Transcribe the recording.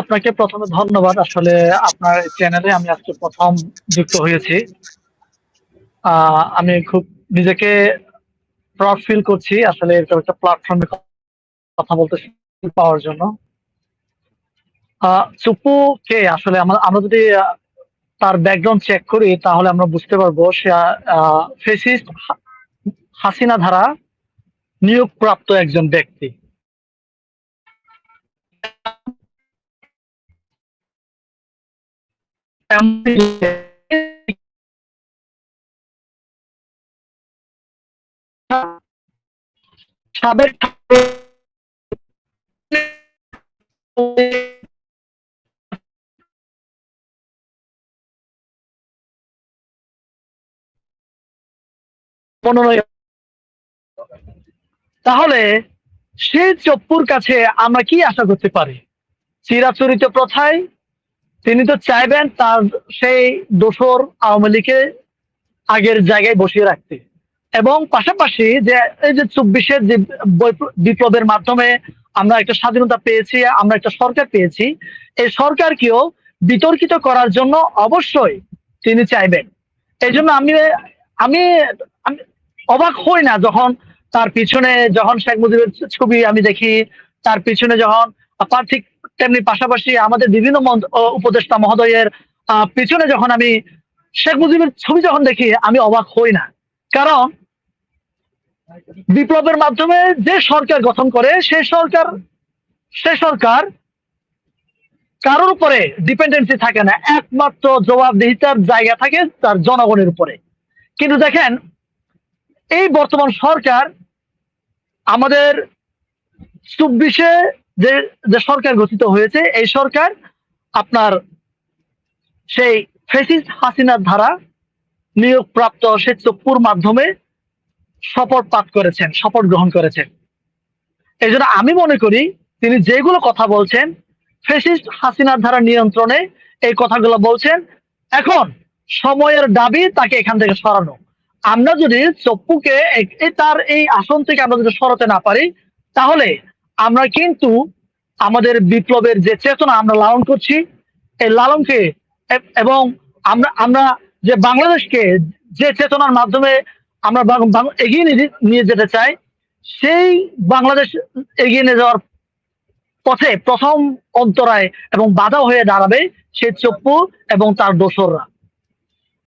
আপনাকে প্রথমে ধন্যবাদ। আসলে আপনার চ্যানেলে আমি আজকে প্রথম যুক্ত হয়েছি। আমি খুব নিজেকে প্রাউড ফিল করছি আসলে এরকম একটা প্ল্যাটফর্মে কথা বলতে পাওয়ার জন্য। চুপু কে? আসলে আমরা আমরা যদি তার ব্যাকগ্রাউন্ড চেক করি তাহলে আমরা বুঝতে পারব সে ফেসিস্ট হাসিনা ধারা নিয়োগপ্রাপ্ত একজন ব্যক্তি। তাহলে সেই চপ্পুর কাছে আমরা কি আশা করতে পারি? চিরাচরিত প্রথায় তিনি তো চাইবেন তার সেই দোসর আওয়ামী লীগকে আগের জায়গায় বসিয়ে রাখতে। এবং পাশাপাশি যে এই যে চব্বিশের যে বিপ্লবের মাধ্যমে আমরা একটা স্বাধীনতা পেয়েছি, আমরা একটা সরকার পেয়েছি, এই সরকারকেও বিতর্কিত করার জন্য অবশ্যই তিনি চাইবেন। এই জন্য আমি আমি অবাক হই না যখন তার পিছনে, যখন শেখ মুজিবের ছবি আমি দেখি, তার পিছনে যখন ঠিক তেমনি পাশাপাশি আমাদের বিভিন্ন উপদেষ্টা মহোদয়ের পিছনে যখন আমি শেখ মুজিবের ছবি যখন দেখি, আমি অবাক হই না। কারণ বিপ্লবের মাধ্যমে যে সরকার গঠন করে সে সরকার সে সরকার কারোর উপরে ডিপেন্ডেন্সি থাকে না। একমাত্র জবাবদিহিতার জায়গা থাকে তার জনগণের উপরে। কিন্তু দেখেন, এই বর্তমান সরকার আমাদের চব্বিশে যে যে সরকার গঠিত হয়েছে, এই সরকার আপনার সেই ফেসিস হাসিনার ধারা নিয়োগপ্রাপ্ত সে চপ্পুর মাধ্যমে শপথ পাঠ করেছেন, শপথ গ্রহণ করেছেন। এই জন্য আমি মনে করি তিনি যেগুলো কথা বলছেন ফেসিস্ট হাসিনার ধারা নিয়ন্ত্রণে এই কথাগুলো বলছেন, এখন সময়ের দাবি তাকে এখান থেকে সরানো। আমরা যদি চপ্পুকে তার এই আসন থেকে আমরা যদি সরাতে না পারি, তাহলে আমরা কিন্তু আমাদের বিপ্লবের যে চেতনা আমরা লালন করছি, এই লালনকে এবং আমরা আমরা যে বাংলাদেশকে যে চেতনার মাধ্যমে আমরা এগিয়ে নিয়ে- যেতে চাই, সেই বাংলাদেশ এগিয়ে নিয়ে যাওয়ার পথে প্রথম অন্তরায় এবং বাধা হয়ে দাঁড়াবে সেই চপ্পু এবং তার দোসররা।